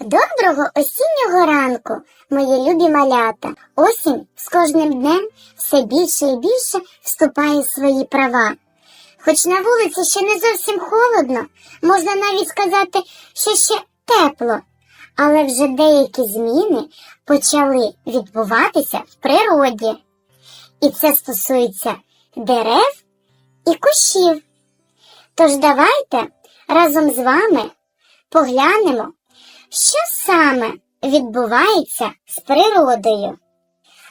Доброго осіннього ранку, мої любі малята. Осінь з кожним днем все більше і більше вступає в свої права. Хоч на вулиці ще не зовсім холодно, можна навіть сказати, що ще тепло, але вже деякі зміни почали відбуватися в природі. І це стосується дерев і кущів. Тож давайте разом з вами поглянемо, що саме відбувається з природою.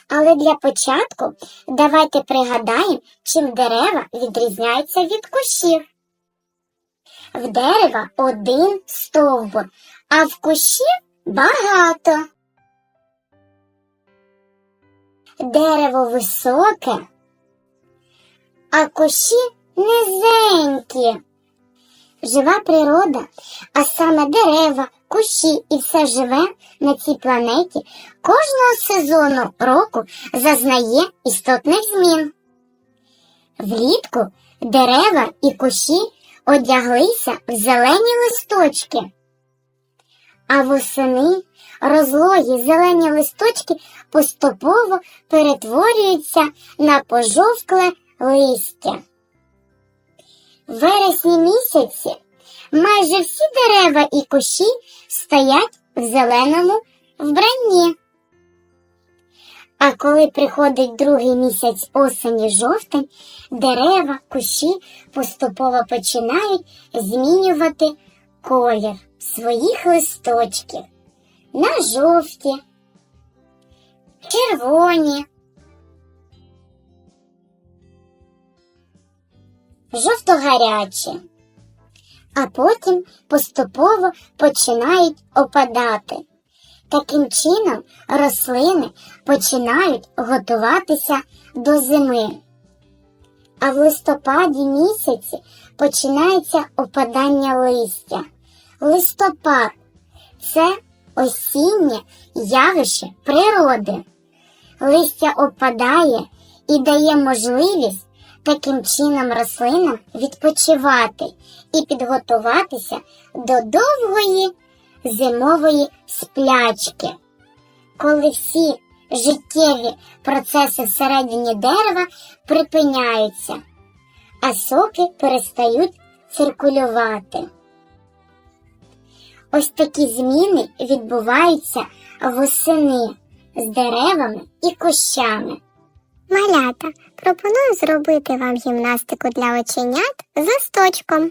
Але для початку давайте пригадаємо, чим дерева відрізняються від кущів. В дерева один стовбур, а в кущів багато. Дерево високе, а кущі низенькі. Жива природа, а саме дерева, кущі і все живе на цій планеті кожного сезону року зазнає істотних змін. Влітку дерева і кущі одяглися в зелені листочки, а восени розлогі зелені листочки поступово перетворюються на пожовкле листя. В вересні місяці майже всі дерева і кущі стоять в зеленому вбранні. А коли приходить другий місяць осені жовтень, дерева, кущі поступово починають змінювати колір своїх листочків. На жовті, червоні, жовто-гарячі, а потім поступово починають опадати. Таким чином рослини починають готуватися до зими. А в листопаді місяці починається опадання листя. Листопад це осіннє явище природи. Листя опадає і дає можливість таким чином рослинам відпочивати і підготуватися до довгої зимової сплячки, коли всі життєві процеси всередині дерева припиняються, а соки перестають циркулювати. Ось такі зміни відбуваються восени з деревами і кущами. Малята, пропоную зробити вам гімнастику для оченят з листочком.